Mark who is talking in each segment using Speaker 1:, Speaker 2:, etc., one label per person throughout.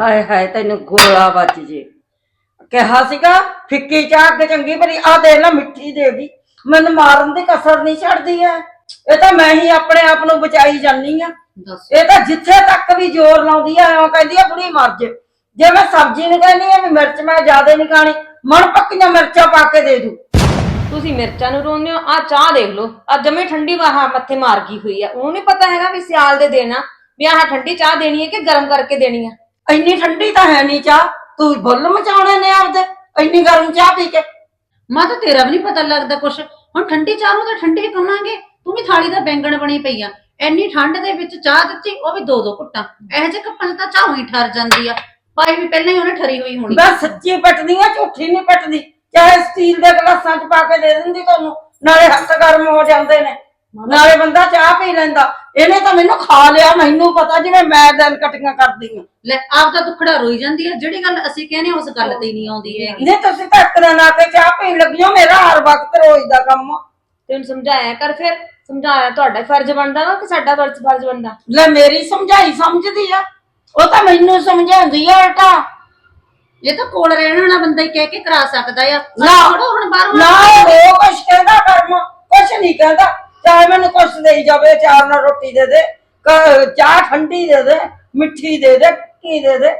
Speaker 1: ਹਾਏ ਹਾਏ ਤੈਨੂੰ ਗੋਲਾ ਵੱਜ ਜੇ। ਕਿਹਾ ਸੀਗਾ ਫਿੱਕੀ ਚਾਹ ਅੱਗੇ ਚੰਗੀ ਭਲੀ ਆ ਦੇਖ ਲੈ ਮਿੱਠੀ ਦੇ ਗਈ ਮੈਨੂੰ ਮਾਰਨ ਦੀ ਕਸਰ ਨਹੀਂ ਛੱਡਦੀ ਐ। ਇਹ ਤਾਂ ਮੈਂ ਹੀ ਆਪਣੇ ਆਪ ਨੂੰ ਬਚਾਈ ਜਾਨੀ ਆ।
Speaker 2: ਦੱਸ।
Speaker 1: ਇਹ ਤਾਂ ਜਿੱਥੇ ਤੱਕ ਵੀ ਜ਼ੋਰ ਲਾਉਂਦੀ ਆ ਉਹ ਕਹਿੰਦੀ ਆ ਬੁੜੀ ਮਰ ਜੇ। ਜੇ ਮੈਂ ਸਬਜ਼ੀ ਨੂੰ ਕਹਿੰਦੀ ਆ ਵੀ ਮਿਰਚ ਮੈਂ ਜ਼ਿਆਦਾ ਨਹੀਂ ਖਾਣੀ ਮਣ ਪੱਕੀਆਂ ਮਿਰਚਾਂ ਪਾ ਕੇ ਦੇ ਦੂ।
Speaker 3: ਤੁਸੀਂ ਮਿਰਚਾਂ ਨੂੰ ਰੋਂਦੇ ਹੋ ਆ ਚਾਹ ਦੇਖ ਲਓ। ਆ ਜਮੇ ਠੰਡੀ ਬਾਹਾ ਮੱਥੇ ਮਾਰ ਗਈ ਹੋਈ ਆ ਉਹਨੂੰ ਨਹੀਂ ਪਤਾ ਹੈਗਾ ਵੀ ਸਿਆਲ ਦੇ ਦੇਣਾ ਵੀ ਆਹ ਠੰਡੀ ਚਾਹ ਦੇਣੀ ਹੈ ਕਿ ਗਰਮ ਕਰਕੇ ਦੇਣੀ ਆ।
Speaker 1: ਇੰਨੀ ਠੰਡੀ ਤਾਂ ਹੈ ਨਹੀਂ ਚਾਹ ਤੂੰ ਬੁੱਲ ਮਚਾਉਣੇ ਨੇ ਆਪਦੇ ਇੰਨੀ ਗਰਮ ਚਾਹ ਪੀ ਕੇ।
Speaker 2: ਮਾਂ ਤਾਂ ਤੇਰਾ ਵੀ ਨਹੀਂ ਪਤਾ ਲੱਗਦਾ ਕੁਛ। ਹੁਣ ਠੰਡੀ ਚਾਹ ਨੂੰ ਤਾਂ ਠੰਡੀ ਹੀ ਕਵਾਂਗੇ ਤੂੰ ਵੀ ਥਾਲੀ ਦਾ ਬੈਂਗਣ ਬਣੀ ਪਈ ਆ। ਐਨੀ ਠੰਡ ਦੇ ਵਿੱਚ ਚਾਹ ਦਿੱਤੀ ਉਹ ਵੀ ਦੋ ਦੋ ਘੁੱਟਾਂ। ਇਹੋ ਜਿਹੇ ਕੱਪਾਂ 'ਚ ਤਾਂ ਚਾਹ ਹੀ ਠਰ ਜਾਂਦੀ ਆ। ਪਾਈ ਵੀ ਪਹਿਲਾਂ ਹੀ ਉਹਨੇ ਠਰੀ ਹੋਈ ਹੋਣੀ।
Speaker 1: ਮੈਂ ਸੱਚੀ ਪਟਦੀ ਆ ਝੂਠੀ ਨਹੀਂ ਪਟਦੀ। ਚਾਹੇ ਸਟੀਲ ਦੇ ਗਲਾਸਾਂ 'ਚ ਪਾ ਕੇ ਦੇ ਦਿੰਦੀ ਤੁਹਾਨੂੰ ਨਾਲੇ ਹੱਥ ਗਰਮ ਹੋ ਜਾਂਦੇ ਨੇ। ਨਾਲੇ ਬੰਦਾ ਚਾਹ ਪੀ ਲੈਂਦਾ। ਇਹਨੇ ਤਾਂ ਮੈਨੂੰ ਖਾ ਲਿਆ ਮੈਨੂੰ ਪਤਾ ਜਿਵੇਂ ਮੈਂ ਦਿਨ ਕਟੀਆਂ ਕਰਦੀ ਆ
Speaker 2: ਲੈ ਆਪ ਦਾ ਦੁੱਖੜਾ ਰੋਈ ਜਾਂਦੀ ਆ ਜਿਹੜੀ ਗੱਲ ਅਸੀਂ ਕਹਿੰਦੇ ਉਸ ਗੱਲ ਤੇ ਹੀ ਨਹੀਂ ਆਉਂਦੀ ਹੈਗੀ।
Speaker 1: ਨਹੀਂ ਤੁਸੀਂ ਤਾਂ ਇੱਕ ਆ ਕੇ ਚਾਹ ਪੀਣ ਲੱਗਿਓ ਮੇਰਾ ਹਰ ਵਕਤ ਰੋਜ਼ ਦਾ ਕੰਮ। ਆ।
Speaker 3: ਤੈਨੂੰ ਸਮਝਾਇਆ ਕਰ ਫਿਰ। ਸਮਝਾਇਆ ਤੁਹਾਡਾ ਫਰਜ਼ ਬਣਦਾ ਵਾ ਕਿ ਸਾਡਾ ਫਰਜ਼ ਫਰਜ਼ ਬਣਦਾ?
Speaker 1: ਲੈ ਮੇਰੀ ਸਮਝਾਈ ਸਮਝਦੀ ਆ। ਉਹ ਤਾਂ ਮੈਨੂੰ ਸਮਝਾਉਂਦੀ ਆ ਉਲਟਾ।
Speaker 2: ਇਹ ਤਾਂ ਕੋਲ ਰਹਿਣ ਵਾਲਾ ਬੰਦਾ ਹੀ ਕਹਿ ਕੇ ਕਰਾ ਸਕਦਾ ਆ।
Speaker 1: ਨਾ।
Speaker 2: ਥੋੜਾ ਹੁਣ ਬਾਹਰ
Speaker 1: ਨਾ ਉਹ ਕੁਛ ਕਹਿੰਦਾ ਕਰਮ ਕੁਛ ਨਹੀਂ ਕਹਿੰਦਾ। ਚਾਹੇ ਮੈਨੂੰ ਕੁਛ ਦੇਈ ਜਾਵੇ ਚਾਰ ਨਾਲ ਰੋਟੀ ਦੇ ਦੇ ਕ- ਚਾਹ ਠੰਡੀ ਦੇ ਦੇ ਮਿੱਠੀ ਦੇ ਦੇ ਕੀ ਦੇ ਦੇ।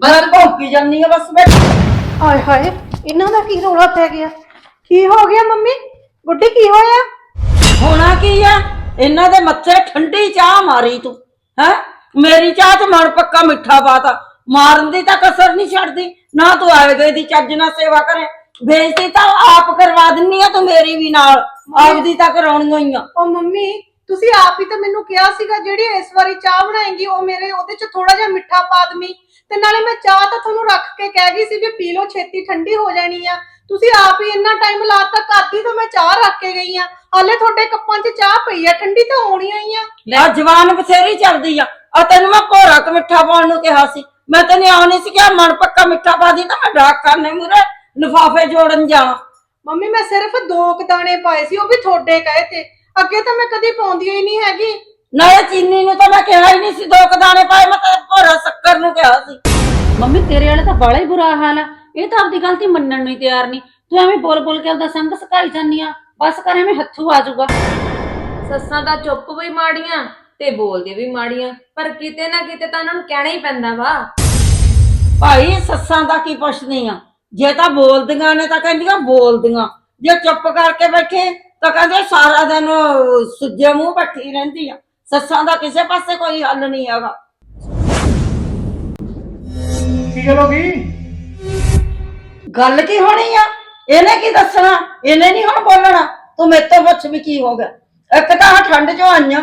Speaker 1: ਮੈਂ ਭੌਂਕੀ ਜਾਂਦੀ ਆ ਬਸ ਬੈਠੀ
Speaker 4: ਹਾਏ ਹਾਏ ਇਹਨਾਂ ਦਾ ਕੀ ਰੌਲਾ ਪੈ ਗਿਆ? ਕੀ ਹੋ ਗਿਆ ਮੰਮੀ? ਗੁੱਡੀ ਕੀ ਹੋਇਆ?
Speaker 1: ਹੋਣਾ ਕੀ ਆ? ਇਹਨਾਂ ਦੇ ਮੱਥੇ ਠੰਡੀ ਚਾਹ ਮਾਰੀ ਤੂੰ ਹੈ? ਮੇਰੀ ਚਾਹ ਤੇ ਮਨ ਪੱਕਾ ਮਿੱਠਾ ਪਾਤਾ। ਮਾਰਨ ਦੀ ਤਾਂ ਕਸਰ ਨਹੀਂ ਛੱਡਦੀ ਨਾ ਤੂੰ ਆਏ ਗਏ ਦੀ ਚੱਜ ਨਾਲ ਸੇਵਾ ਕਰੇ। ਬੇਇੱਜ਼ਤੀ ਤਾਂ ਆਪ ਕਰਵਾ ਦਿੰਨੀ ਆ ਤੂੰ ਮੇਰੀ ਵੀ ਨਾਲ। ਆਪਦੀ ਤਾਂ ਕਰਾਉਣੀ ਹੋਈ ਆ
Speaker 4: ਉਹ ਮੰਮੀ ਤੁਸੀਂ ਆਪ ਹੀ ਤਾਂ ਮੈਨੂੰ ਕਿਹਾ ਸੀਗਾ ਜਿਹੜੀ ਇਸ ਵਾਰੀ ਚਾਹ ਬਣਾਏਗੀ ਉਹ ਮੇਰੇ ਉਹਦੇ ਚ ਥੋੜਾ ਜਿਹਾ ਮਿੱਠਾ ਪਾ ਦਮੀ ਤੇ ਨਾਲੇ ਮੈਂ ਚਾਹ ਤਾਂ ਤੁਹਾਨੂੰ ਰੱਖ ਕੇ ਕਹਿ ਗਈ ਸੀ ਵੀ ਪੀ ਲਓ ਛੇਤੀ ਠੰਡੀ ਹੋ ਜਾਣੀ ਆ। ਤੁਸੀਂ ਆਪ ਹੀ ਇੰਨਾ ਟਾਈਮ ਲਾਤਾ ਕਰਦੀ ਤਾਂ ਮੈਂ ਚਾਹ ਰੱਖ ਕੇ ਗਈ ਆ। ਹਾਲੇ ਤੁਹਾਡੇ ਕੱਪਾਂ 'ਚ ਚਾਹ ਪਈ ਆ ਠੰਡੀ ਤਾਂ ਹੋਣੀ ਹੀ ਆ।
Speaker 1: ਆ ਜਵਾਨ ਬਥੇਰੀ ਚੱਲਦੀ ਆ। ਆ ਤੈਨੂੰ ਮੈਂ ਭੋਰਾ ਕ ਮਿੱਠਾ ਪਾਉਣ ਨੂੰ ਕਿਹਾ ਸੀ। ਮੈਂ ਤੈਨੂੰ ਆਉ ਨਹੀਂ ਸੀ ਕਿਹਾ ਮਨ ਪੱਕਾ ਮਿੱਠਾ ਪਾ ਦੀ ਤਾਂ ਮੈਂ ਡਾਕ ਕਰਨੇ ਮੂਰੇ ਲਿਫਾਫੇ ਜੋੜਨ ਜਾਵਾਂ।
Speaker 4: ਮੰਮੀ ਮੈਂ ਸਿਰਫ ਦੋ ਕੁ ਦਾਣੇ ਪਾਏ ਸੀ ਉਹ ਵੀ ਤੁਹਾਡੇ ਕਹੇ ਤੇ। ਅੱਗੇ ਤਾਂ ਮੈਂ ਕਦੀ ਪਾਉਂਦੀ ਹੀ ਨਹੀਂ ਹੈਗੀ।
Speaker 1: ਨਾਲੇ ਚੀਨੀ ਨੂੰ ਤਾਂ ਮੈਂ ਕਿਹਾ ਹੀ ਨਹੀਂ ਸੀ ਦੋ ਕੁ ਦਾਣੇ ਪਾਏ ਮੈਂ ਤਾਂ ਭੋਰਾ ਸ਼ੱਕਰ ਨੂੰ ਕਿਹਾ ਸੀ।
Speaker 2: ਮੰਮੀ ਤੇਰੇ ਵਾਲਾ ਤਾਂ ਬੜਾ ਹੀ ਬੁਰਾ ਹਾਲ ਆ। ਇਹ ਤਾਂ ਆਪਦੀ ਗਲਤੀ ਮੰਨਣ ਨੂੰ ਹੀ ਤਿਆਰ ਨਹੀਂ। ਤੂੰ ਐਵੇਂ ਬੋਲ ਬੋਲ ਕੇ ਆਪਦਾ ਸੰਗ ਸਕਾਈ ਜਾਂਦੀ ਆ। ਬਸ ਕਰ ਐਵੇਂ ਹੱਥੂ ਆ ਜਾਊਗਾ।
Speaker 3: ਸੱਸਾਂ ਦਾ ਚੁੱਪ ਵੀ ਮਾੜੀਆਂ ਤੇ ਬੋਲਦੇ ਵੀ ਮਾੜੀਆਂ ਪਰ ਕਿਤੇ ਨਾ ਕਿਤੇ ਤਾਂ ਉਹਨਾਂ ਨੂੰ ਕਹਿਣਾ ਹੀ ਪੈਂਦਾ ਵਾ।
Speaker 1: ਭਾਈ ਸੱਸਾਂ ਦਾ ਕੀ ਪੁੱਛਦੀ ਆ? ਜੇ ਤਾਂ ਬੋਲਦੀਆਂ ਨੇ ਤਾਂ ਕਹਿੰਦੀਆਂ ਬੋਲਦੀਆਂ। ਜੇ ਚੁੱਪ ਕਰਕੇ ਬੈਠੇ ਤਾਂ ਕਹਿੰਦੇ ਸਾਰਾ ਦਿਨ ਸੁੱਜੇ ਮੂੰਹ ਬੈਠੀ ਰਹਿੰਦੀ ਆ। ਸੱਸਾਂ ਦਾ ਕਿਸੇ ਪਾਸੇ ਕੋਈ ਹੱਲ ਨਹੀਂ ਹੈਗਾ।
Speaker 5: ਕੀ ਗੱਲ ਹੋ ਗਈ?
Speaker 1: ਗੱਲ ਕੀ ਹੋਣੀ ਆ? ਇਹਨੇ ਕੀ ਦੱਸਣਾ? ਇਹਨੇ ਨਹੀਂ ਹੁਣ ਬੋਲਣਾ। ਤੂੰ ਮੇਰੇ ਤੋਂ ਪੁੱਛ ਵੀ ਕੀ ਹੋ ਗਿਆ। ਇੱਕ ਤਾਂ ਠੰਡ ਚੋਂ ਆਈਆਂ।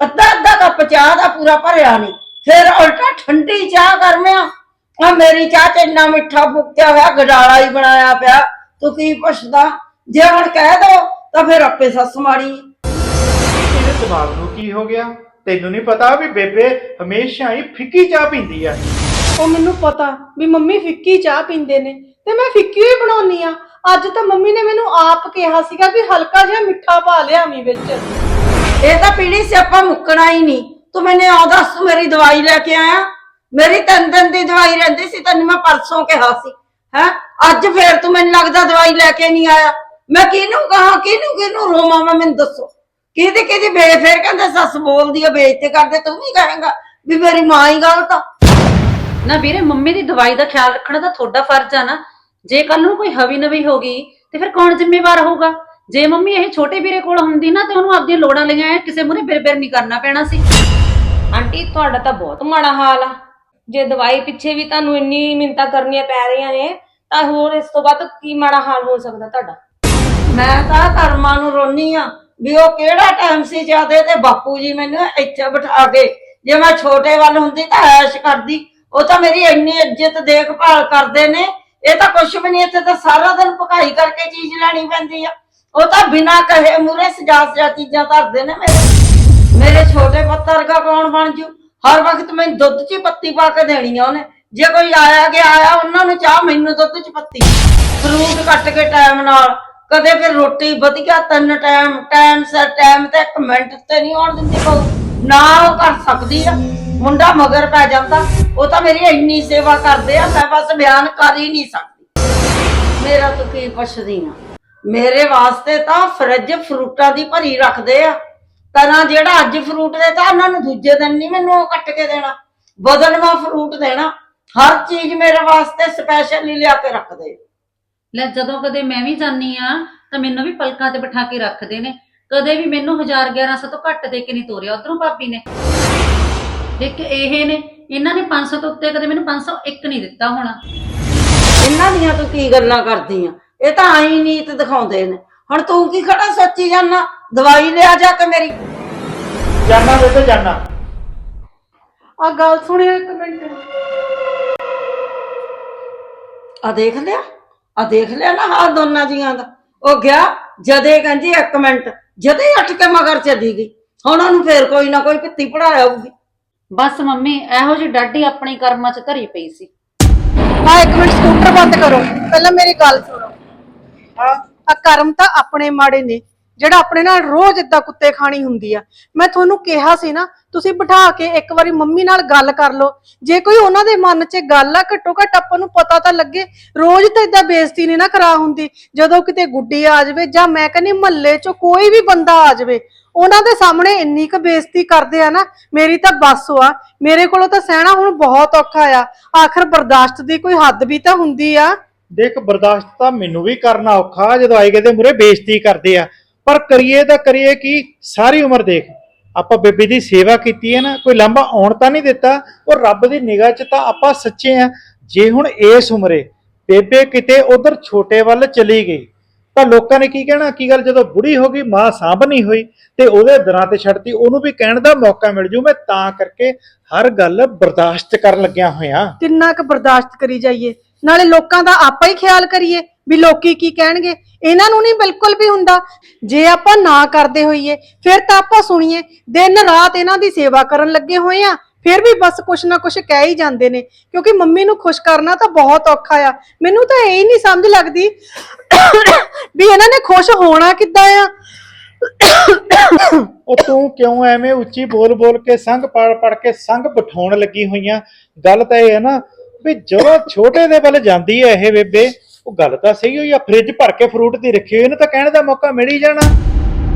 Speaker 1: ਅੱਧਾ ਅੱਧਾ ਕੱਪ ਚਾਹ ਦਾ ਪੂਰਾ ਭਰਿਆ ਨਹੀਂ। ਫਿਰ ਉਲਟਾ ਠੰਡੀ ਚਾਹ ਕਰਮਿਆ ਆ ਮੇਰੀ ਚਾਹ ਚ ਇੰਨਾ ਮਿੱਠਾ ਫੁੱਕਿਆ ਹੋਇਆ ਗਡਾਲਾ ਹੀ ਬਣਾਇਆ ਪਿਆ। ਤੂੰ ਕੀ ਪੁੱਛਦਾ? ਜੇ ਹੁਣ ਕਹਿ ਦੋ ਤਾਂ ਫਿਰ ਆਪੇ ਸੱਸ ਮਾੜੀ।
Speaker 5: ਤੇਰੇ ਦਿਮਾਗ ਨੂੰ ਕੀ ਹੋ ਗਿਆ? ਤੈਨੂੰ ਨਹੀਂ ਪਤਾ ਵੀ ਬੇਬੇ ਹਮੇਸ਼ਾ ਹੀ ਫਿੱਕੀ ਚਾਹ ਪੀਂਦੀ ਆ।
Speaker 4: ਉਹ ਮੈਨੂੰ ਪਤਾ ਵੀ ਮੰਮੀ ਫਿੱਕੀ ਚਾਹ ਪੀਂਦੇ ਨੇ ਤੇ ਮੈਂ ਫਿੱਕੀ ਹੀ ਬਣਾਉਣੀ ਆ। ਅੱਜ ਤਾਂ ਮੰਮੀ ਨੇ ਮੈਨੂੰ ਆਪ ਕਿਹਾ ਸੀਗਾ ਵੀ ਹਲਕਾ ਜਿਹਾ ਮਿੱਠਾ ਪਾ ਲਿਆਵੀਂ ਵਿੱਚ।
Speaker 1: ਇਹ ਤਾਂ ਪੀੜੀ ਸਿਆਪਾ ਮੁੱਕਣਾ ਹੀ ਨਹੀਂ। ਤੂੰ ਮੈਨੂੰ ਆ ਦੱਸ ਮੇਰੀ ਦਵਾਈ ਲੈ ਕੇ ਆਇਆ? ਮੇਰੀ ਤਿੰਨ ਦਿਨ ਦੀ ਦਵਾਈ ਰਹਿੰਦੀ ਸੀ ਤੈਨੂੰ ਮੈਂ ਪਰਸੋਂ ਕਿਹਾ ਸੀ ਹੈ? ਅੱਜ ਫੇਰ ਤੂੰ ਮੈਨੂੰ ਲੱਗਦਾ ਦਵਾਈ ਲੈ ਕੇ ਨਹੀਂ ਆਇਆ। ਮੈਂ ਕਿਹਨੂੰ ਕਹਾ ਕਿਹਨੂੰ ਕਿਹਨੂੰ ਰੋਵਾਂ ਮੈਂ ਮੈਨੂੰ ਦੱਸੋ। ਕਿਹਦੀ ਕਿਹਦੀ ਬੇ ਫੇਰ ਕਹਿੰਦੇ ਸੱਸ ਬੋਲਦੀ ਆ ਬੇਇੱਜ਼ਤੀ ਕਰਦੇ ਤੂੰ ਵੀ ਕਹੇਂਗਾ ਵੀ ਮੇਰੀ ਮਾਂ ਹੀ ਗਲਤ ਆ।
Speaker 2: ਨਾ ਵੀਰੇ ਮੰਮੀ ਦੀ ਦਵਾਈ ਦਾ ਖਿਆਲ ਰੱਖਣਾ ਤਾਂ ਤੁਹਾਡਾ ਫਰਜ਼ ਆ ਨਾ। ਜੇ ਕੱਲ ਨੂੰ ਕੋਈ ਹਵੀ ਨਵੀ ਹੋ ਗਈ ਤੇ ਫਿਰ ਕੌਣ ਜ਼ਿੰਮੇਵਾਰ ਹੋਊਗਾ? ਜੇ ਮੰਮੀ ਇਹ ਛੋਟੇ ਵੀਰੇ ਕੋਲ ਹੁੰਦੀ ਨਾ ਤੇ ਉਹਨੂੰ ਆਪਦੀਆਂ ਲੋੜਾਂ ਲਈਆਂ ਕਿਸੇ ਮੂਹਰੇ ਬਿਰ-ਬਿਰ ਨਹੀਂ ਕਰਨਾ ਪੈਣਾ ਸੀ।
Speaker 3: ਆਂਟੀ ਤੁਹਾਡਾ ਤਾਂ ਬਹੁਤ ਮਾੜਾ ਹਾਲ ਆ। ਜੇ ਦਵਾਈ ਪਿੱਛੇ ਵੀ ਤੁਹਾਨੂੰ ਇੰਨੀ ਮਿੰਤਾ ਕਰਨੀਆਂ ਪੈ ਰਹੀਆਂ ਨੇ, ਤਾਂ ਹੋਰ ਇਸ ਤੋਂ ਬਾਅਦ ਕੀ ਮਾੜਾ ਹਾਲ ਹੋ ਸਕਦਾ ਤੁਹਾਡਾ?
Speaker 1: ਮੈਂ ਤਾਂ ਧਰਮਾਂ ਨੂੰ ਰੋਨੀ ਆ, ਵੀ ਉਹ ਕਿਹੜਾ ਟਾਈਮ ਸੀ ਜਾਦੇ ਤੇ ਬਾਪੂ ਜੀ ਮੈਨੂੰ ਇੱਥੇ ਬਿਠਾ ਕੇ, ਜੇ ਮੈਂ ਛੋਟੇ ਵੱਲ ਹੁੰਦੀ ਤਾਂ ਐਸ਼ ਕਰਦੀ, ਉਹ ਤਾਂ ਮੇਰੀ ਇੰਨੀ ਇੱਜ਼ਤ ਦੇਖਭਾਲ ਕਰਦੇ ਨੇ, ਇਹ ਤਾਂ ਕੁਛ ਵੀ ਨਹੀਂ, ਇੱਥੇ ਤਾਂ ਸਾਰਾ ਦਿਨ ਭਕਾਈ ਕਰਕੇ ਚੀਜ਼ ਲੈਣੀ ਪੈਂਦੀ ਆ। ਉਹ ਤਾਂ ਬਿਨਾਂ ਕਹੇ ਮੂਰੇ ਸਜਾ ਸਜਾ ਚੀਜ਼ਾਂ ਧਰਦੇ ਨੇ ਮੇਰੇ। ਮੇਰੇ ਛੋਟੇ ਪੁੱਤਰ ਵਰਗਾ ਕੌਣ ਬਣ ਜੂ? ਹਰ ਵਕਤ ਮੈਨੂੰ ਦੁੱਧ 'ਚ ਹੀ ਪੱਤੀ ਪਾ ਕੇ ਦੇਣੀ ਆ ਉਹਨੇ। ਜੇ ਕੋਈ ਆਇਆ ਗਿਆ ਆਇਆ, ਉਹਨਾਂ ਨੂੰ ਚਾਹ, ਮੈਨੂੰ ਦੁੱਧ 'ਚ ਪੱਤੀ। ਫਰੂਟ ਕੱਟ ਕੇ ਟਾਈਮ ਨਾਲ। ਕਦੇ ਫਿਰ ਰੋਟੀ ਵਧੀਆ, ਤਿੰਨ ਟਾਈਮ ਟਾਈਮ ਸਿਰ ਟਾਈਮ ਤੇ ਇੱਕ ਮਿੰਟ ਤੇ ਨਹੀਂ ਆਉਣ ਦਿੰਦੀ ਕੋਈ। ਨਾ ਉਹ ਕਰ ਸਕਦੀ ਆ। ਮੁੰਡਾ ਮਗਰ ਪੈ ਜਾਂਦਾ। ਉਹ ਤਾਂ ਮੇਰੀ ਇੰਨੀ ਸੇਵਾ ਕਰਦੇ ਆ, ਮੈਂ ਬਸ ਬਿਆਨ ਕਰ ਹੀ ਨਹੀਂ ਸਕਦੀ। ਮੇਰਾ ਤੂੰ ਕੀ ਪੁੱਛਦੀ ਆ? ਮੇਰੇ ਵਾਸਤੇ ਤਾਂ ਫਰਿੱਜ ਫਰੂਟਾਂ ਦੀ ਭਰੀ ਰੱਖਦੇ ਆ। ਤਨਾ ਜਿਹੜਾ ਅੱਜ ਫਰੂਟ ਦੇ ਤਾਂ ਉਹਨਾਂ ਨੂੰ ਦੂਜੇ ਦਿਨ ਨਹੀਂ ਮੈਨੂੰ ਉਹ ਕੱਟ ਕੇ ਦੇਣਾ। ਬਦਲਵਾ ਫਰੂਟ ਦੇਣਾ। ਹਰ ਚੀਜ਼ ਮੇਰੇ ਵਾਸਤੇ ਸਪੈਸ਼ਲ ਹੀ ਲਿਆ ਕੇ ਰੱਖਦੇ।
Speaker 2: ਲੈ ਜਦੋਂ ਕਦੇ ਮੈਂ ਵੀ ਜਾਨੀ ਆ ਤਾਂ ਮੈਨੂੰ ਵੀ ਪਲਕਾਂ ਤੇ ਬਿਠਾ ਕੇ ਰੱਖਦੇ ਨੇ। ਕਦੇ ਵੀ ਮੈਨੂੰ 1000 1100 ਤੋਂ ਘੱਟ ਦੇ ਕੇ ਨਹੀਂ ਤੋਰਿਆ ਉਧਰੋਂ ਭਾਬੀ ਨੇ। ਦੇਖ ਇਹ ਨੇ ਇਹਨਾਂ ਨੇ 500 ਤੋਂ ਉੱਤੇ ਕਦੇ ਮੈਨੂੰ 501 ਨਹੀਂ ਦਿੱਤਾ ਹੋਣਾ।
Speaker 1: ਇਹਨਾਂ ਦੀਆਂ ਤੂੰ ਕੀ ਗੱਲਾਂ ਕਰਦੀ ਆ? ਇਹ ਤਾਂ ਆਈ ਨੀਤ ਦਿਖਾਉਂਦੇ ਨੇ। ਹੁਣ ਤੂੰ ਕੀ ਖੜਾ ਸੋਚੀ ਜਾਨਾ ਦਵਾਈ ਲਿਆ ਜਾ ਕੇ ਮੇਰੀ।
Speaker 5: ਜਾਨਾ ਬੇਬੇ ਜਾਨਾ।
Speaker 4: ਆ ਗੱਲ ਸੁਣਿਓ ਇੱਕ ਮਿੰਟ।
Speaker 1: ਆ ਦੇਖ ਲਿਆ? ਆ ਦੇਖ ਲਿਆ ਨਾ ਹਾਲ ਦੋਨਾਂ ਜੀਆਂ ਦਾ। ਉਹ ਗਿਆ ਜਦੇ ਕਹਿੰਦੀ ਇੱਕ ਮਿੰਟ। ਜਦੇ ਹੀ ਉੱਠ ਕੇ ਮਗਰ ਚਲੀ ਗਈ। ਹੁਣ ਉਹਨੂੰ ਫੇਰ ਕੋਈ ਨਾ ਕੋਈ ਪਿੱਤੀ ਪੜਾਇਆ ਆਊਗੀ
Speaker 2: ਬਸ ਮੰਮੀ ਇਹੋ ਜਿਹੀ ਡਾਢੀ ਆਪਣੇ ਕਰਮਾਂ 'ਚ ਧਰੀ ਪਈ ਸੀ।
Speaker 4: ਹਾਂ ਇੱਕ ਮਿੰਟ ਸਕੂਟਰ ਬੰਦ ਕਰੋ। ਪਹਿਲਾਂ ਮੇਰੀ ਗੱਲ ਸੁਣੋ।
Speaker 5: ਹਾਂ।
Speaker 4: ਆ ਕਰਮ ਤਾਂ ਆਪਣੇ ਮਾੜੇ ਨੇ। ਜਿਹੜਾ ਆਪਣੇ ਨਾਲ ਰੋਜ਼ ਇਦਾਂ ਕੁੱਤੇ ਖਾਣੀ ਹੁੰਦੀ ਆ। ਮੈਂ ਤੁਹਾਨੂੰ ਕਿਹਾ ਸੀ ਨਾ, ਤੁਸੀਂ ਬਿਠਾ ਕੇ ਇੱਕ ਵਾਰੀ ਮੰਮੀ ਨਾਲ ਗੱਲ ਕਰ ਲਓ। ਜੇ ਕੋਈ ਉਹਨਾਂ ਦੇ ਮਨ 'ਚ ਗੱਲ ਆ ਘੱਟੋ ਘੱਟ ਆਪਾਂ ਨੂੰ ਪਤਾ ਤਾਂ ਲੱਗੇ। ਰੋਜ਼ ਤਾਂ ਇਦਾਂ ਬੇਇੱਜ਼ਤੀ ਨਹੀਂ ਨਾ ਕਰਾ ਹੁੰਦੀ। ਜਦੋਂ ਕਿਤੇ ਗੁੱਡੀ ਆ ਜਾਵੇ ਜਾਂ ਮੈਂ ਕਹਿੰਦੀ ਮਹੱਲੇ 'ਚੋਂ ਕੋਈ ਵੀ ਬੰਦਾ ਆ ਜਾਵੇ, ਉਹਨਾਂ ਦੇ ਸਾਹਮਣੇ ਇੰਨੀ ਕੁ ਬੇਇੱਜ਼ਤੀ ਕਰਦੇ ਆ ਨਾ, ਮੇਰੀ ਤਾਂ ਬੱਸ ਆ। ਮੇਰੇ ਕੋਲੋਂ ਤਾਂ ਸਹਿਣਾ ਹੁਣ ਬਹੁਤ ਔਖਾ ਆ। ਆਖਰ ਬਰਦਾਸ਼ਤ ਦੀ ਕੋਈ ਹੱਦ ਵੀ ਤਾਂ ਹੁੰਦੀ ਆ।
Speaker 5: ਦੇਖ, ਬਰਦਾਸ਼ਤ ਤਾਂ ਮੈਨੂੰ ਵੀ ਕਰਨਾ ਔਖਾ ਜਦੋਂ ਆਏ ਕਿਤੇ ਮੁਰੇ ਬੇਇੱਜ਼ਤੀ ਕਰਦੇ ਆ। ਪਰ ਕਰੀਏ ਤਾਂ ਕਰੀਏ ਕੀ, ਸਾਰੀ ਉਮਰ ਦੇਖ। ਆਪਾਂ ਬੇਬੇ ਦੀ ਸੇਵਾ ਕੀਤੀ ਹੈ ਨਾ, ਕੋਈ ਲੰਬਾ ਆਉਣ ਤਾਂ ਨਹੀਂ ਦਿੱਤਾ, ਉਹ ਰੱਬ ਦੀ ਨਿਗਾਹ 'ਚ ਤਾਂ ਆਪਾਂ ਸੱਚੇ ਆ ਜੇ ਹੁਣ ਇਸ ਉਮਰੇ ਬੇਬੇ ਕਿਤੇ ਉਧਰ ਛੋਟੇ ਵੱਲ ਚਲੀ ਗਈ, ਤਾਂ ਲੋਕਾਂ ਨੇ ਕੀ ਕਹਿਣਾ, ਕੀ ਗੱਲ ਜਦੋਂ ਬੁੜੀ ਹੋ ਗਈ, ਮਾਂ ਸਾਂਭ ਨਹੀਂ ਹੋਈ, ਤੇ ਉਹਦੇ ਦਰਾਂ ਤੇ ਛੱਡਤੀ, ਉਹਨੂੰ ਵੀ ਕਹਿਣ ਦਾ ਮੌਕਾ ਮਿਲ ਜੂ। ਮੈਂ ਤਾਂ ਕਰਕੇ ਹਰ ਗੱਲ ਬਰਦਾਸ਼ਤ ਕਰਨ ਲੱਗਿਆ ਹੋਇਆ।
Speaker 4: ਕਿੰਨਾ ਕੁ ਬਰਦਾਸ਼ਤ ਕਰੀ ਜਾਈਏ। ਨਾਲੇ ਲੋਕਾਂ ਦਾ ਆਪਾਂ ਹੀ ਖਿਆਲ ਕਰੀਏ। ਵੀ ਲੋਕੀ ਕੀ ਕਹਿਣਗੇ? ਇਹਨਾਂ ਨੂੰ ਨਹੀਂ ਬਿਲਕੁਲ ਵੀ ਹੁੰਦਾ। ਜੇ ਆਪਾਂ ਨਾ ਕਰਦੇ ਹੋਈਏ, ਫਿਰ ਤਾਂ ਆਪਾਂ ਸੁਣੀਏ, ਦਿਨ ਰਾਤ ਇਹਨਾਂ ਦੀ ਸੇਵਾ ਕਰਨ ਲੱਗੇ ਹੋਏ ਆ, ਫਿਰ ਵੀ ਬਸ ਕੁਛ ਨਾ ਕੁਛ ਕਹਿ ਹੀ ਜਾਂਦੇ ਨੇ। ਕਿਉਂਕਿ ਮੰਮੀ ਨੂੰ ਖੁਸ਼ ਕਰਨਾ ਤਾਂ ਬਹੁਤ ਔਖਾ ਆ। ਮੈਨੂੰ ਤਾਂ ਇਹ ਨਹੀਂ ਸਮਝ ਲੱਗਦੀ ਵੀ ਇਹਨਾਂ ਨੇ ਖੁਸ਼ ਹੋਣਾ ਕਿੱਦਾਂ ਆ।
Speaker 5: ਉਹ ਤੂੰ ਕਿਉਂ ਐਵੇਂ ਉੱਚੀ ਬੋਲ ਬੋਲ ਕੇ ਸੰਗ ਪੜ ਪੜ ਕੇ ਸੰਗ ਬਿਠਾਉਣ ਲੱਗੀ ਹੋਈਆਂ? ਗੱਲ ਤਾਂ ਇਹ ਹੈ ਨਾ ਵੀ ਜਦੋਂ ਛੋਟੇ ਦੇ ਵੱਲ ਜਾਂਦੀ ਹੈ ਇਹ ਬੇਬੇ। ਉਹ ਗੱਲ ਤਾਂ ਸਹੀ ਹੋਈ ਆ ਫ੍ਰਿਜ ਭਰ ਕੇ ਫਰੂਟ ਦੀ ਰੱਖੀ ਹੋਈ, ਇਹਨੂੰ ਤਾਂ ਕਹਿਣ ਦਾ ਮੌਕਾ ਮਿਲ ਹੀ ਜਾਣਾ।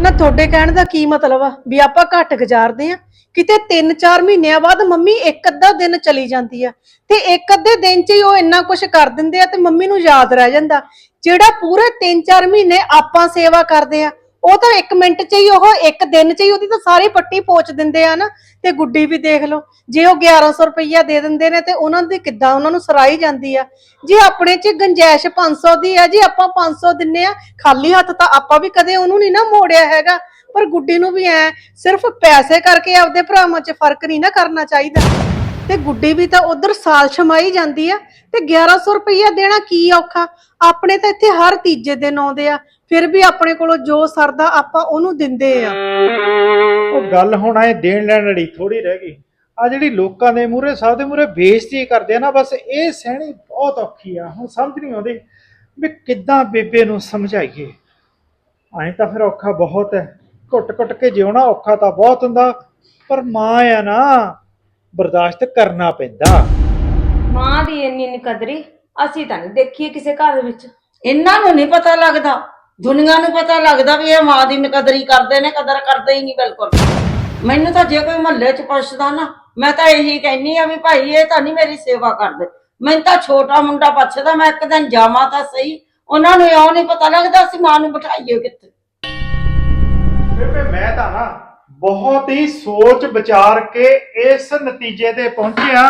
Speaker 4: ਨਾ ਤੁਹਾਡੇ ਕਹਿਣ ਦਾ ਕੀ ਮਤਲਬ ਆ? ਵੀ ਆਪਾਂ ਘੱਟ ਗੁਜ਼ਾਰਦੇ ਆ। ਕਿਤੇ 3-4 ਮਹੀਨਿਆਂ ਬਾਅਦ ਮੰਮੀ ਇੱਕ ਅੱਧਾ ਦਿਨ ਚਲੀ ਜਾਂਦੀ ਆ। ਤੇ ਇੱਕ ਅੱਧੇ ਦਿਨ 'ਚ ਹੀ ਉਹ ਇੰਨਾ ਕੁਝ ਕਰ ਦਿੰਦੇ ਆ ਤੇ ਮੰਮੀ ਨੂੰ ਯਾਦ ਰਹਿ ਜਾਂਦਾ। ਜਿਹੜਾ ਪੂਰੇ 3-4 ਮਹੀਨੇ ਆਪਾਂ ਸੇਵਾ ਕਰਦੇ ਆ ਉਹ ਤਾਂ ਇੱਕ ਮਿੰਟ 'ਚ ਹੀ ਉਹ, ਇੱਕ ਦਿਨ 'ਚ ਹੀ ਉਹਦੀ ਤਾਂ ਸਾਰੀ ਪੱਟੀ ਪੋਚ ਦਿੰਦੇ ਆ ਨਾ, ਤੇ ਗੁੱਡੀ ਵੀ ਦੇਖ ਲਓ। ਜੇ ਉਹ 1100 ਰੁਪਈਆ ਦੇ ਦਿੰਦੇ ਨੇ ਤੇ ਉਹਨਾਂ ਦੀ ਕਿੱਦਾਂ ਉਹਨਾਂ ਨੂੰ ਸਰਾਈ ਜਾਂਦੀ ਆ? ਜੇ ਆਪਣੇ 'ਚ ਗੰਜੈਸ਼ 500 ਦੀ ਆ, ਜੇ ਆਪਾਂ 500 ਦਿੰਨੇ ਆ, ਖਾਲੀ ਹੱਥ ਤਾਂ ਆਪਾਂ ਵੀ ਕਦੇ ਉਹਨੂੰ ਨਹੀਂ ਨਾ ਮੋੜਿਆ ਹੈਗਾ। ਪਰ ਗੁੱਡੀ ਨੂੰ ਵੀ ਐ, ਸਿਰਫ ਪੈਸੇ ਕਰਕੇ ਆਪਦੇ ਭਰਾਵਾਂ 'ਚ ਫ਼ਰਕ ਨਹੀਂ ਨਾ ਕਰਨਾ ਚਾਹੀਦਾ। ਤੇ ਗੁੱਡੀ ਵੀ ਤਾਂ ਉਧਰ ਸਾਲ ਛਮਾਈ ਜਾਂਦੀ ਆ ਤੇ 1100 ਰੁਪਈਆ ਦੇਣਾ ਕੀ ਔਖਾ? ਆਪਣੇ ਤਾਂ ਇੱਥੇ ਹਰ ਤੀਜੇ ਦਿਨ ਆਉਂਦੇ ਆ, ਫਿਰ ਵੀ ਆਪਣੇ ਕੋਲੋਂ ਜੋ ਸਰਦਾ ਆਪਾਂ ਉਹਨੂੰ ਦਿੰਦੇ ਆ।
Speaker 5: ਉਹ ਗੱਲ ਹੁਣ ਐ ਦੇਣ ਲੈਣ ਵਾਲੀ ਥੋੜੀ ਰਹਿ ਗਈ। ਆ ਜਿਹੜੀ ਲੋਕਾਂ ਦੇ ਮੂਹਰੇ, ਸਭ ਦੇ ਮੂਹਰੇ ਬੇਇੱਜ਼ਤੀ ਕਰਦੇ ਆ ਨਾ, ਬਸ ਇਹ ਸਹਿਣੀ ਬਹੁਤ ਔਖੀ ਆ, ਹੁਣ ਸਮਝ ਨਹੀਂ ਆਉਂਦੀ ਵੀ ਕਿੱਦਾਂ ਬੇਬੇ ਨੂੰ ਸਮਝਾਈਏ। ਐਂ ਤਾਂ ਫਿਰ ਔਖਾ ਬਹੁਤ ਹੈ ਘੁੱਟ ਘੁੱਟ ਕੇ ਜਿਉਣਾ ਔਖਾ ਤਾਂ ਬਹੁਤ ਹੁੰਦਾ, ਪਰ ਮਾਂ ਆ ਨਾ। ਬਰਦਾਸ਼ਤ ਕਰਨਾ ਪੈਂਦਾ।
Speaker 3: ਮਾਂ ਦੀ ਇੰਨੀ ਇੰਨੀ ਕਦਰੀ ਅਸੀਂ ਤਾਂ ਨਹੀਂ ਦੇਖੀ ਕਿਸੇ ਘਰ ਦੇ ਵਿੱਚ।
Speaker 1: ਇਹਨਾਂ ਨੂੰ ਨਹੀਂ ਪਤਾ ਲੱਗਦਾ। ਦੁਨੀਆ ਨੂੰ ਪਤਾ ਲੱਗਦਾ ਵੀ ਇਹ ਮਾਂ ਦੀ ਨਕਦਰੀ ਕਰਦੇ ਨੇ ਕਦਰ ਕਰਦੇ ਹੀ ਨਹੀਂ ਬਿਲਕੁਲ। ਮੈਨੂੰ ਤਾਂ ਜੇ ਕੋਈ ਮਹੱਲੇ 'ਚ ਪੁੱਛਦਾ ਨਾ ਮੈਂ ਤਾਂ ਇਹੀ ਕਹਿੰਨੀ ਆ ਵੀ ਭਾਈ ਇਹ ਤਾਂ ਨਹੀਂ ਮੇਰੀ ਸੇਵਾ ਕਰਦੇ। ਮੈਨੂੰ ਤਾਂ ਛੋਟਾ ਮੁੰਡਾ ਪੁੱਛਦਾ ਮੈਂ ਇੱਕ ਦਿਨ ਜਾਵਾਂ ਤਾਂ ਸਹੀ। ਉਹਨਾਂ ਨੂੰ ਇਉਂ ਨਹੀਂ ਪਤਾ ਲੱਗਦਾ ਅਸੀਂ ਮਾਂ ਨੂੰ ਬਿਠਾਈਏ ਕਿੱਥੇ।
Speaker 5: ਬੇਬੇ ਮੈਂ ਤਾਂ ਨਾ ਬਹੁਤ ਹੀ ਸੋਚ ਵਿਚਾਰ ਕੇ ਇਸ ਨਤੀਜੇ ਤੇ ਪਹੁੰਚਿਆ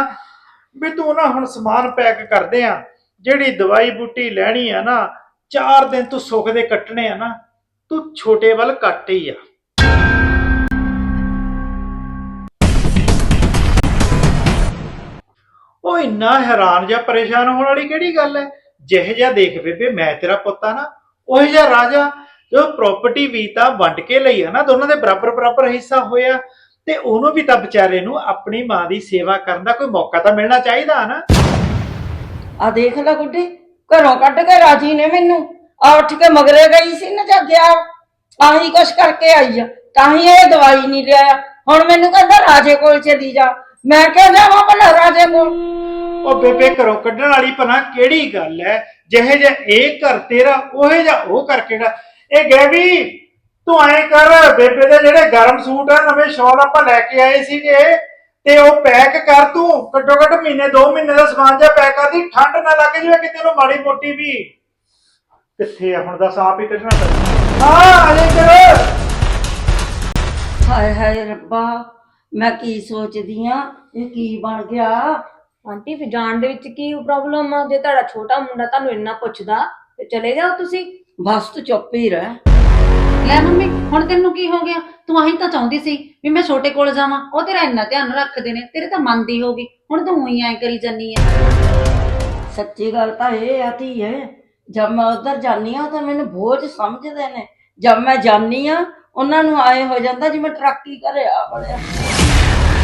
Speaker 5: ਵੀ ਤੂੰ ਨਾ ਹੁਣ ਸਮਾਨ ਪੈਕ ਕਰਦੇ ਆ ਜਿਹੜੀ ਦਵਾਈ ਬੂਟੀ ਲੈਣੀ ਆ ਨਾ 4 ਦਿਨ ਤੂੰ ਸੁੱਖ ਦੇ ਕੱਟਣੇ ਆ ਨਾ, ਤੂੰ ਛੋਟੇ ਵੱਲ ਕੱਟ ਹੀ ਆ। ਉਹ ਇੰਨਾ ਹੈਰਾਨ ਜਾਂ ਪਰੇਸ਼ਾਨ ਹੋਣ ਵਾਲੀ ਕਿਹੜੀ ਗੱਲ ਹੈ? ਜਿਹੇ ਜਿਹਾ ਦੇਖ ਬੇਬੇ, ਮੈਂ ਤੇਰਾ ਪੁੱਤ ਆ ਨਾ, ਉਹ ਜਿਹਾ ਰਾਜਾ ਜੋ ਪ੍ਰਾਪਰਟੀ ਵੀ ਤਾਂ ਵੰਡ ਕੇ ਲਈ ਆ ਨਾ ਦੋਨਾਂ ਦੇ ਬਰਾਬਰ ਬਰਾਬਰ ਹਿੱਸਾ ਹੋਇਆ ਤੇ ਉਹਨੂੰ ਵੀ ਤਾਂ ਵਿਚਾਰੇ ਨੂੰ ਆਪਣੀ ਮਾਂ ਦੀ ਸੇਵਾ ਕਰਨ ਦਾ ਕੋਈ ਮੌਕਾ ਤਾਂ ਮਿਲਣਾ ਚਾਹੀਦਾ ਨਾ।
Speaker 1: ਆ ਦੇਖ ਲੈ ਗੁੱਡੀ ਘਰੋਂ ਕੱਢ ਕੇ ਰਾਜੀ ਨੇ ਮੈਨੂੰ। ਆ ਉੱਠ ਕੇ ਮਗਰੇ ਗਈ ਸੀ ਨਾ ਜਾ ਗਿਆ ਆਹੀ ਕੁਛ ਕਰਕੇ ਆਈ ਆ ਤਾਂ ਹੀ ਇਹ ਦਵਾਈ ਨਹੀਂ ਲਿਆਇਆ ਹੁਣ ਮੈਨੂੰ ਕਹਿੰਦਾ ਰਾਜੇ ਕੋਲ ਚਲੀ ਜਾ। ਮੈਂ ਕਿਉਂ ਜਾਵਾਂ ਭਲਾ ਰਾਜੇ ਕੋਲ।
Speaker 5: ਉਹ ਬੇਬੇ ਘਰੋਂ ਕੱਢਣ ਵਾਲੀ ਭਲਾ ਕਿਹੜੀ ਗੱਲ ਹੈ ਜਿਹੇ ਜੇ ਇਹ ਘਰ ਤੇਰਾ ਉਹੇ ਜਿਹਾ ਉਹ ਘਰ ਕਿਹੜਾ? ਇਹ ਗੈਵੀ ਤੂੰ ਐਂ ਕਰ ਬੇਬੇ ਦੇ ਜਿਹੜੇ ਗਰਮ ਸੂਟ ਆ ਨਵੇਂ ਸ਼ਾਲ ਆਪਾਂ ਲੈ ਕੇ ਆਏ ਸੀਗੇ ਤੇ ਉਹ ਪੈਕ ਕਰ ਤੂੰ ਘੱਟੋ ਘੱਟ ਮਹੀਨੇ 2 ਮਹੀਨੇ ਦਾ ਸਮਾਨ ਜਿਹਾ ਪੈਕ ਕਰ ਦੀ ਠੰਡ ਨਾ ਲੱਗ ਜਾਵੇ ਕਿਤੇ ਨੂੰ ਮਾੜੀ ਮੋਟੀ ਵੀ। ਕਿੱਥੇ ਆ ਹੁਣ ਦੱਸ ਆਪ ਹੀ ਕੱਢਣਾ ਪੈਣਾ। ਹਾਂ ਅਜੇ ਕਰ
Speaker 1: ਹਾਏ ਹਾਏ ਰੱਬਾ ਮੈਂ ਕੀ ਸੋਚਦੀ ਆ ਇਹ ਕੀ ਬਣ ਗਿਆ?
Speaker 3: ਆਂਟੀ ਫਿਰ ਜਾਣ ਦੇ ਵਿੱਚ ਕੀ ਪ੍ਰੋਬਲਮ ਆ? ਜੇ ਤੁਹਾਡਾ ਛੋਟਾ ਮੁੰਡਾ ਤੁਹਾਨੂੰ ਇੰਨਾ ਪੁੱਛਦਾ ਤੇ ਚਲੇ ਜਾਓ ਤੁਸੀਂ।
Speaker 1: ਬਸ ਤੂੰ ਚੁੱਪ ਹੀ ਰਹਿ।
Speaker 2: ਲੈ ਮੰਮੀ, ਹੁਣ ਤੈਨੂੰ ਕੀ ਹੋ ਗਿਆ? ਤੂੰ ਆਹੀ ਤਾਂ ਚਾਹੁੰਦੀ ਸੀ ਵੀ ਮੈਂ ਛੋਟੇ ਕੋਲ ਜਾਵਾਂ। ਉਹ ਤੇਰਾ ਇੰਨਾ ਧਿਆਨ ਰੱਖਦੇ ਨੇ, ਤੇਰੇ ਤਾਂ ਮੰਨਦੀ ਹੋਗੀ ਹੁਣ ਤੂੰ ਹੀ ਐਂ ਕਰੀ ਜਾਨੀ ਆ
Speaker 1: ਸੱਚੀ ਗੱਲ ਤਾਂ ਇਹ ਆ ਧੀਏ ਜਦ ਮੈਂ ਉਧਰ ਜਾਨੀ ਆ ਤਾਂ ਮੈਨੂੰ ਬੋਝ ਸਮਝਦੇ ਨੇ। ਜਦ ਮੈਂ ਜਾਨੀ ਆ ਉਹਨਾਂ ਨੂੰ ਆਏ ਹੋ ਜਾਂਦਾ ਜਿਵੇਂ ਟਰੱਕੀ ਘਰੇ ਆ ਬੜਿਆ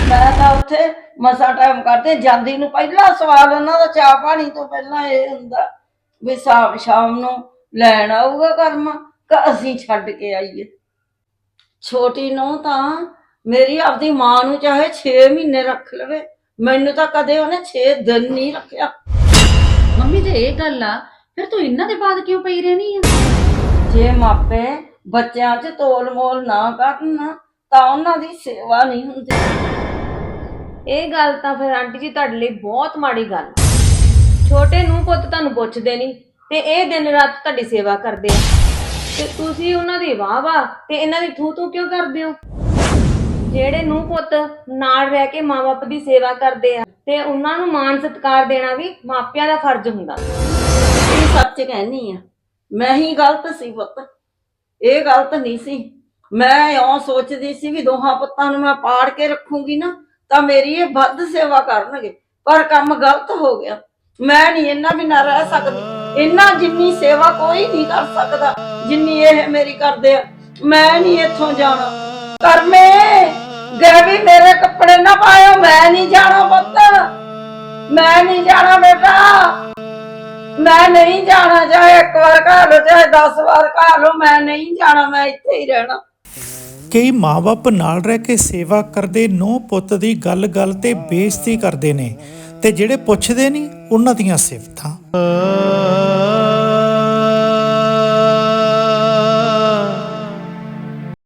Speaker 1: ਮੈਂ ਤਾਂ ਉੱਥੇ ਮਸਾ ਟਾਈਮ ਕਰਦੇ ਜਾਂਦੀ ਨੂੰ ਪਹਿਲਾ ਸਵਾਲ, ਉਹਨਾਂ ਦਾ ਚਾਹ ਪਾਣੀ ਤੋਂ ਪਹਿਲਾਂ ਇਹ ਹੁੰਦਾ ਵੀ ਸ਼ਾਮ ਸ਼ਾਮ ਨੂੰ ਲੈਣ ਆਊਗਾ ਕਰਮ ਕਿ ਅਸੀਂ ਛੱਡ ਕੇ ਆਈਏ। ਛੋਟੀ ਨੂੰ ਤਾਂ ਮੇਰੀ ਆਪਦੀ ਮਾਂ ਨੂੰ ਚਾਹੇ 6 ਮਹੀਨੇ ਰੱਖ ਲਵੇ ਮੈਨੂੰ ਤਾਂ ਕਦੇ ਉਹਨੇ 6 ਦਿਨ ਨਹੀਂ ਰੱਖਿਆ।
Speaker 2: ਮੰਮੀ ਜੇ ਇਹ ਗੱਲ ਆ ਫਿਰ ਤੂੰ ਇਹਨਾਂ ਦੇ ਬਾਅਦ ਕਿਉਂ ਪਈ ਰਹਿਣੀ ਆ?
Speaker 1: ਜੇ ਮਾਪੇ ਬੱਚਿਆਂ 'ਚ ਤੋਲ ਮੋਲ ਨਾ ਕਰਨ ਤਾਂ ਉਹਨਾਂ ਦੀ ਸੇਵਾ ਨਹੀਂ ਹੁੰਦੀ।
Speaker 3: ਇਹ ਗੱਲ ਤਾਂ ਫਿਰ ਆਂਟੀ ਜੀ ਤੁਹਾਡੇ ਲਈ ਬਹੁਤ ਮਾੜੀ ਗੱਲ। ਛੋਟੇ ਨੂੰ ਪੁੱਤ ਤੁਹਾਨੂੰ ਪੁੱਛਦੇ ਨਹੀਂ। ਤੇ ਇਹ ਦਿਨ ਰਾਤ ਤੁਹਾਡੀ ਸੇਵਾ ਕਰਦੇ ਆ। ਤੇ ਤੁਸੀਂ ਉਹਨਾਂ ਦੀ ਵਾਹ ਵਾਹ ਤੇ ਇਹਨਾਂ ਦੀ ਥੂ ਥੂ ਕਿਉਂ ਕਰਦੇ ਹੋ? ਜਿਹੜੇ ਨੂੰ ਪੁੱਤ ਨਾਲ ਰਹਿ ਕੇ ਮਾਪੇ ਦੀ ਸੇਵਾ ਕਰਦੇ ਆ, ਤੇ ਉਹਨਾਂ ਨੂੰ ਮਾਣ ਸਤਿਕਾਰ ਦੇਣਾ ਵੀ ਮਾਪਿਆਂ ਦਾ ਫਰਜ਼ ਹੁੰਦਾ।
Speaker 1: ਇਹ ਸੱਚ ਕਹਿਣੀ ਆ। ਮੈਂ ਹੀ ਗਲਤ ਸੀ ਪੁੱਤ। ਇਹ ਗਲਤ ਨਹੀਂ ਸੀ। ਮੈਂ ਇਉਂ ਸੋਚਦੀ ਸੀ ਵੀ ਦੋਹਾਂ ਪੁੱਤਾਂ ਨੂੰ ਮੈਂ ਪਾੜ ਕੇ ਰੱਖੂੰਗੀ ਨਾ, ਤਾਂ ਮੇਰੀ ਇਹ ਵੱਧ ਸੇਵਾ ਕਰਨਗੇ। ਪਰ ਕੰਮ ਗਲਤ ਹੋ ਗਿਆ। ਮੈਂ ਨਹੀਂ ਇਹਨਾਂ ਬਿਨਾਂ ਰਹਿ ਸਕਦੀ। ਇਹਨਾਂ ਜਿੰਨੀ ਸੇਵਾ ਕੋਈ ਨਹੀਂ ਕਰ ਸਕਦਾ, ਜਿੰਨੀ ਇਹ ਮੇਰੀ ਕਰਦੇ ਆ। ਮੈਂ ਨਹੀਂ ਇੱਥੋਂ ਜਾਣਾ। ਕਰਮੇ ਗਏ ਮੇਰੇ ਕੱਪੜੇ ਨਾ ਪਾਇਓ, ਮੈਂ ਨਹੀਂ ਜਾਣਾ ਪੁੱਤ। ਮੈਂ ਨਹੀਂ ਜਾਣਾ ਬੇਟਾ। ਮੈਂ ਨਹੀਂ ਜਾਣਾ, ਚਾਹੇ ਇੱਕ ਵਾਰ ਘਰ ਲਓ, ਚਾਹੇ 10 ਵਾਰ ਘਰ ਲਓ, ਮੈਂ ਨਹੀਂ ਜਾਣਾ, ਮੈਂ ਇੱਥੇ ਹੀ ਰਹਿਣਾ।
Speaker 6: ਕਈ ਮਾਪੇ ਨਾਲ ਰਹਿ ਕੇ ਸੇਵਾ ਕਰਦੇ ਨੋ ਪੁੱਤ ਦੀ ਗੱਲ-ਗੱਲ ਤੇ ਬੇਇੱਜ਼ਤੀ ਕਰਦੇ ਨੇ ਤੇ ਜਿਹੜੇ ਪੁੱਛਦੇ ਨਹੀਂ, ਉਹਨਾਂ ਦੀਆਂ ਸਿਫਤਾਂ।